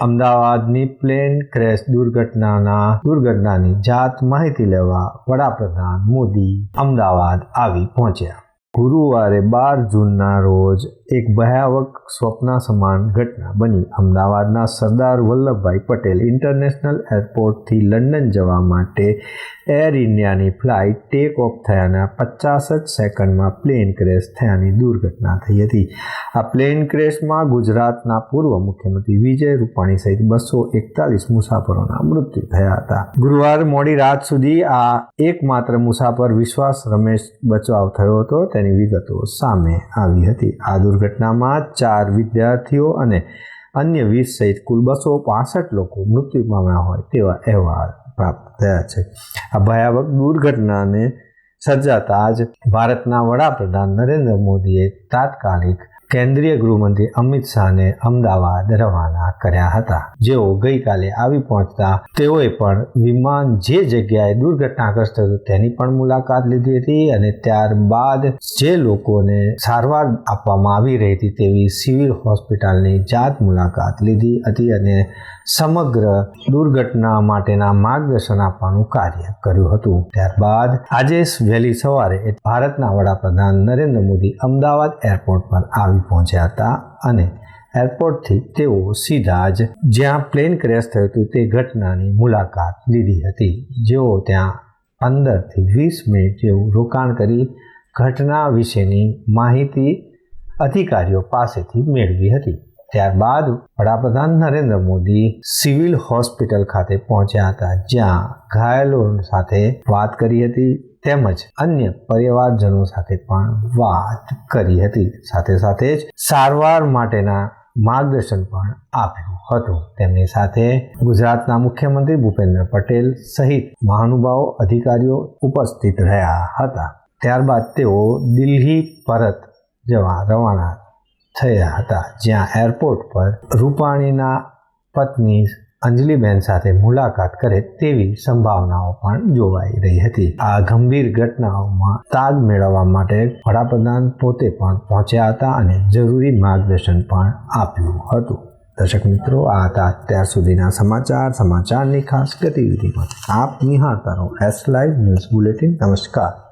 અમદાવાદની plane crash દુર્ઘટનાના દુર્ઘટનાની જાત માહિતી લેવા વડાપ્રધાન મોદી અમદાવાદ આવી પહોંચ્યા. ગુરુવારે બાર જૂનના રોજ એક ભયાવક સ્વપ્ન સમાન ઘટના બની. અમદાવાદના સરદાર વલ્લભભાઈ પટેલ ઇન્ટરનેશનલ એરપોર્ટથી લંડન જવા માટે એર ઇન્ડિયાની ફ્લાઇટ ટેક ઓફ થયાના પચાસ જ સેકન્ડમાં પ્લેન ક્રેશ થયાની દુર્ઘટના થઈ હતી. આ પ્લેન ક્રેશમાં ગુજરાતના પૂર્વ મુખ્યમંત્રી વિજય રૂપાણી સહિત બસો એકતાલીસ મુસાફરોના મૃત્યુ થયા હતા. ગુરુવાર મોડી રાત સુધી આ એકમાત્ર મુસાફર વિશ્વાસ રમેશ બચાવ થયો હતો. તેની વિગતો સામે આવી હતી. આ દુર્ઘટનામાં ચાર વિદ્યાર્થીઓ અને અન્ય વીસ સહિત કુલ બસો પાસઠ લોકો મૃત્યુ પામ્યા હોય તેવા અહેવાલ પ્રાપ્ત થયા છે. આ ભયાવક દુર્ઘટનાને સર્જાતા જ ભારતના વડાપ્રધાન નરેન્દ્ર મોદીએ તાત્કાલિક કેન્દ્રીય ગૃહમંત્રી અમિત શાહને અમદાવાદ રવાના કર્યા હતા. જેઓ ગઈકાલે આવી પહોંચતા તેઓએ પણ વિમાન જે જગ્યાએ દુર્ઘટનાગ્રસ્ત હતું તેની પણ મુલાકાત લીધી હતી અને ત્યારબાદ જે લોકોને સારવાર આપવામાં આવી રહી હતી તેવી સિવિલ હોસ્પિટલની જાત મુલાકાત લીધી હતી અને સમગ્ર દુર્ઘટના માટેના માર્ગદર્શન આપવાનું કાર્ય કર્યું હતું. ત્યારબાદ આજે વહેલી સવારે ભારતના વડાપ્રધાન નરેન્દ્ર મોદી અમદાવાદ એરપોર્ટ પર પહોંચ્યા હતા અને એરપોર્ટથી તેઓ સીધા જ જ્યાં પ્લેન ક્રેશ થયું હતું તે ઘટનાની મુલાકાત લીધી હતી. જેઓ ત્યાં પંદરથી વીસ મિનિટ જેવું રોકાણ કરી ઘટના વિશેની માહિતી અધિકારીઓ પાસેથી મેળવી હતી. ત્યારબાદ વડાપ્રધાન નરેન્દ્ર મોદી સિવિલ હોસ્પિટલ ખાતે પહોંચ્યા હતા, જ્યાં ઘાયલો સાથે વાત કરી હતી તેમજ અન્ય પરિવારજનો સાથે પણ વાત કરી હતી. સાથે સાથે જ સારવાર માટેના માર્ગદર્શન પણ આપ્યું હતું. તેમની સાથે ગુજરાતના મુખ્યમંત્રી ભૂપેન્દ્ર પટેલ સહિત મહાનુભાવો, અધિકારીઓ ઉપસ્થિત રહ્યા હતા. ત્યારબાદ તેઓ દિલ્હી, પરત જવા રવાના થયા હતા, જ્યાં એરપોર્ટ પર રૂપાણીના પત્ની અંજલિબેન સાથે મુલાકાત કરે તેવી સંભાવનાઓ પણ જોવાઈ રહી હતી. આ ગંભીર ઘટનાઓમાં તાગ મેળવવા માટે વડાપ્રધાન પોતે પણ પહોંચ્યા હતા અને જરૂરી માર્ગદર્શન પણ આપ્યું હતું. દર્શક મિત્રો, આ હતા અત્યાર સુધીના સમાચાર. સમાચારની ખાસ ગતિવિધિમાં આપ નિહાળતા રહો. એસ લાઈવ ન્યૂઝ બુલેટિન નમસ્કાર.